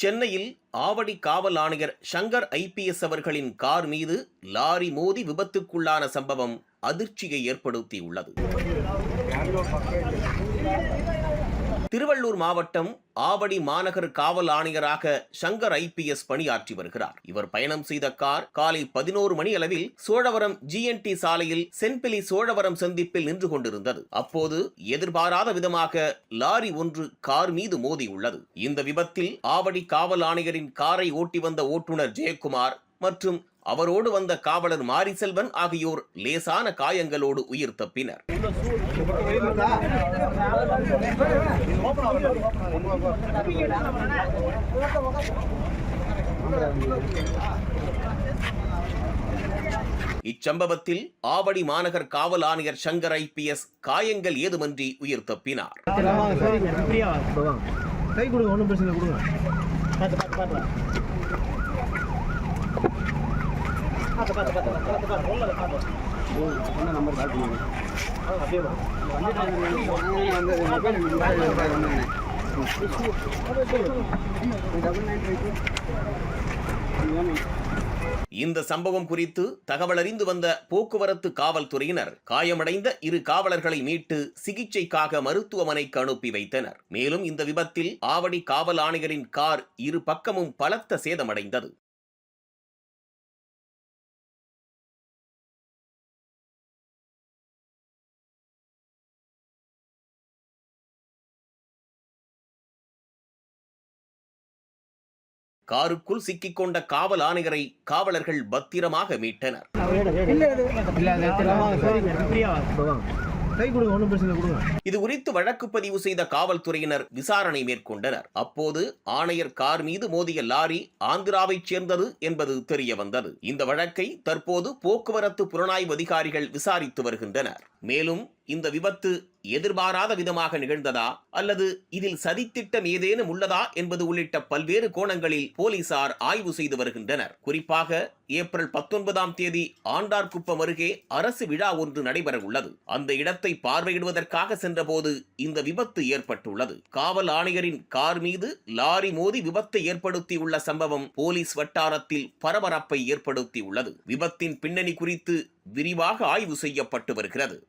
சென்னையில் ஆவடி காவல் ஆணையர் சங்கர் ஐபிஎஸ் அவர்களின் கார் மீது லாரி மோதி விபத்துக்குள்ளான சம்பவம் அதிர்ச்சியை ஏற்படுத்தியுள்ளது. திருவள்ளூர் மாவட்டம் ஆவடி மாநகர் காவல் ஆணையராக சங்கர் ஐபிஎஸ் பணியாற்றி வருகிறார். இவர் பயணம் செய்த கார் காலை பதினோரு மணி அளவில் சோழவரம் ஜிஎன்டி சாலையில் சென்பிலி சோழவரம் சந்திப்பில் நின்று கொண்டிருந்தது. அப்போது எதிர்பாராத விதமாக லாரி ஒன்று கார் மீது மோதியுள்ளது இந்த விபத்தில் ஆவடி காவல் ஆணையரின் காரை ஓட்டி வந்த ஓட்டுநர் ஜெயக்குமார் மற்றும் அவரோடு வந்த காவலர் மாரிசெல்வன் ஆகியோர் லேசான காயங்களோடு உயிர் தப்பினர். இச்சம்பவத்தில் ஆவடி மாநகர் காவல் ஆணையர் சங்கர் ஐபிஎஸ் காயங்கள் ஏதுமன்றி உயிர் தப்பினார். கை கொடுங்க ஒன்றும் பிரச்சனை கொடுங்க. இந்த சம்பவம் குறித்து தகவலறிந்து வந்த போக்குவரத்து காவல்துறையினர் காயமடைந்த இரு காவலர்களை மீட்டு சிகிச்சைக்காக மருத்துவமனைக்கு அனுப்பி வைத்தனர். மேலும் இந்த விபத்தில் ஆவடி காவல் ஆணையரின் கார் இரு பக்கமும் பலத்த சேதமடைந்தது. காருக்குள் சிக்கிக்கொண்ட காவல் ஆணையரை காவலர்கள் பத்திரமாக மீட்டனர். இது குறித்து வழக்கு பதிவு செய்த காவல்துறையினர் விசாரணை மேற்கொண்டனர். அப்போது ஆணையர் கார் மீது மோதிய லாரி ஆந்திராவைச் சேர்ந்தது என்பது தெரிய வந்தது. இந்த வழக்கை தற்போது போக்குவரத்து புலனாய்வு அதிகாரிகள் விசாரித்து வருகின்றனர். மேலும் இந்த விபத்து எதிர்பாராத விதமாக நிகழ்ந்ததா? அல்லது இதில் சதித்திட்டம் ஏதேனும் உள்ளதா? என்பது உள்ளிட்ட பல்வேறு கோணங்களில் போலீசார் ஆய்வு செய்து வருகின்றனர். குறிப்பாக ஏப்ரல் பத்தொன்பதாம் தேதி ஆண்டார்குப்பம் அருகே அரசு விழா ஒன்று நடைபெற உள்ளது. அந்த இடத்தை பார்வையிடுவதற்காக சென்றபோது இந்த விபத்து ஏற்பட்டுள்ளது. காவல் ஆணையரின் கார் மீது லாரி மோதி விபத்தை ஏற்படுத்தியுள்ள சம்பவம் போலீஸ் வட்டாரத்தில் பரபரப்பை ஏற்படுத்தியுள்ளது. விபத்தின் பின்னணி குறித்து விரிவாக ஆய்வு செய்யப்பட்டு வருகிறது.